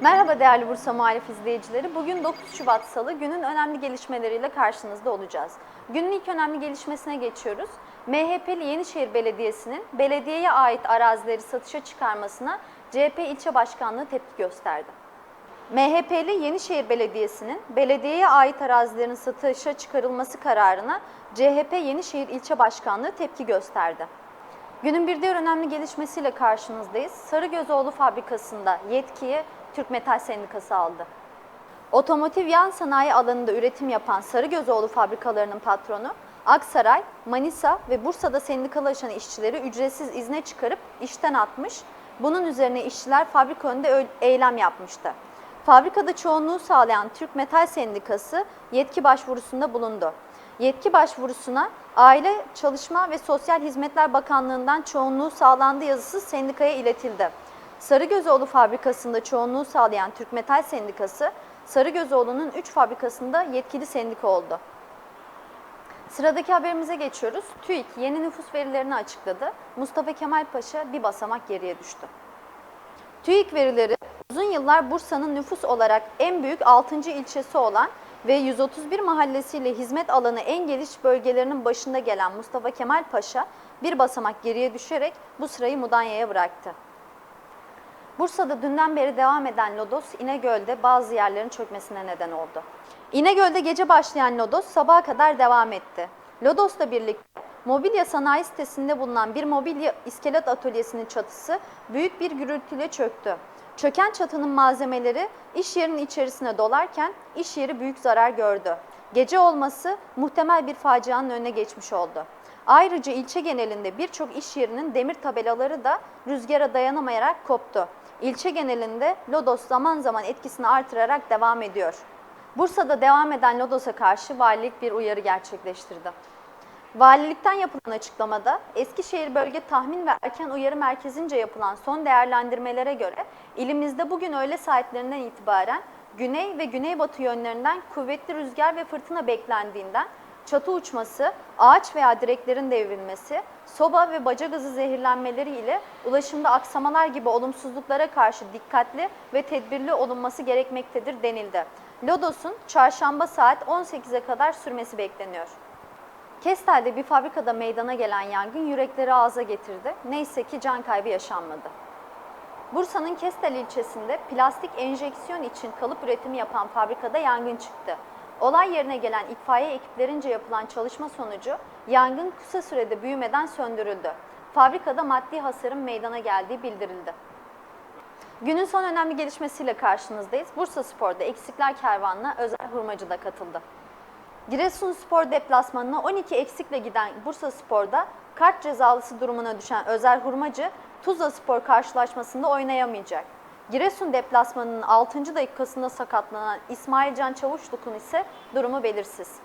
Merhaba değerli Bursa Muhalif izleyicileri. Bugün 9 Şubat Salı günün önemli gelişmeleriyle karşınızda olacağız. Günün ilk önemli gelişmesine geçiyoruz. MHP'li Yenişehir Belediyesi'nin belediyeye ait arazileri satışa çıkarmasına CHP ilçe başkanlığı tepki gösterdi. MHP'li Yenişehir Belediyesi'nin belediyeye ait arazilerin satışa çıkarılması kararına CHP Yenişehir İlçe Başkanlığı tepki gösterdi. Günün bir diğer önemli gelişmesiyle karşınızdayız. Sarıgözoğlu fabrikasında yetkiyi Türk Metal Sendikası aldı. Otomotiv yan sanayi alanında üretim yapan Sarıgözoğlu fabrikalarının patronu Aksaray, Manisa ve Bursa'da sendikalaşan işçileri ücretsiz izne çıkarıp işten atmış. Bunun üzerine işçiler fabrika önünde eylem yapmıştı. Fabrikada çoğunluğu sağlayan Türk Metal Sendikası yetki başvurusunda bulundu. Yetki başvurusuna Aile, Çalışma ve Sosyal Hizmetler Bakanlığı'ndan çoğunluğu sağlandı yazısı sendikaya iletildi. Sarıgözoğlu fabrikasında çoğunluğu sağlayan Türk Metal Sendikası, Sarıgözoğlu'nun 3 fabrikasında yetkili sendika oldu. Sıradaki haberimize geçiyoruz. TÜİK yeni nüfus verilerini açıkladı. Mustafa Kemal Paşa bir basamak geriye düştü. TÜİK verileri uzun yıllar Bursa'nın nüfus olarak en büyük 6. ilçesi olan ve 131 mahallesiyle hizmet alanı en geniş bölgelerinin başında gelen Mustafa Kemal Paşa bir basamak geriye düşerek bu sırayı Mudanya'ya bıraktı. Bursa'da dünden beri devam eden lodos İnegöl'de bazı yerlerin çökmesine neden oldu. İnegöl'de gece başlayan lodos sabaha kadar devam etti. Lodos'la birlikte mobilya sanayi sitesinde bulunan bir mobilya iskelet atölyesinin çatısı büyük bir gürültüyle çöktü. Çöken çatının malzemeleri iş yerinin içerisine dolarken iş yeri büyük zarar gördü. Gece olması muhtemel bir facianın önüne geçmiş oldu. Ayrıca ilçe genelinde birçok iş yerinin demir tabelaları da rüzgara dayanamayarak koptu. İlçe genelinde lodos zaman zaman etkisini artırarak devam ediyor. Bursa'da devam eden lodosa karşı valilik bir uyarı gerçekleştirdi. Valilikten yapılan açıklamada Eskişehir Bölge Tahmin ve Erken Uyarı Merkezi'nce yapılan son değerlendirmelere göre ilimizde bugün öğle saatlerinden itibaren güney ve güneybatı yönlerinden kuvvetli rüzgar ve fırtına beklendiğinden çatı uçması, ağaç veya direklerin devrilmesi, soba ve baca gazı zehirlenmeleri ile ulaşımda aksamalar gibi olumsuzluklara karşı dikkatli ve tedbirli olunması gerekmektedir denildi. Lodos'un çarşamba saat 18'e kadar sürmesi bekleniyor. Kestel'de bir fabrikada meydana gelen yangın yürekleri ağza getirdi. Neyse ki can kaybı yaşanmadı. Bursa'nın Kestel ilçesinde plastik enjeksiyon için kalıp üretimi yapan fabrikada yangın çıktı. Olay yerine gelen itfaiye ekiplerince yapılan çalışma sonucu yangın kısa sürede büyümeden söndürüldü. Fabrikada maddi hasarın meydana geldiği bildirildi. Günün son önemli gelişmesiyle karşınızdayız. Bursa Spor'da eksikler kervanına Özel Hurmacı da katıldı. Giresunspor deplasmanına 12 eksikle giden Bursa Spor'da kart cezalısı durumuna düşen Özer Hurmacı Tuzla Spor karşılaşmasında oynayamayacak. Giresun deplasmanının 6. dakikasında sakatlanan İsmail Can Çavuşluk'un ise durumu belirsiz.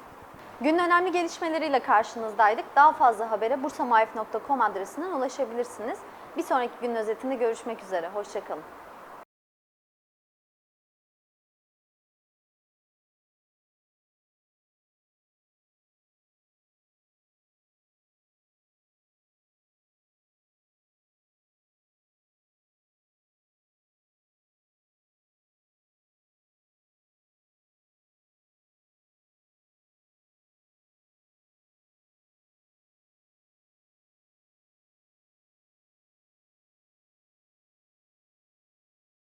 Günün önemli gelişmeleriyle karşınızdaydık. Daha fazla habere bursamaif.com adresinden ulaşabilirsiniz. Bir sonraki günün özetinde görüşmek üzere. Hoşçakalın.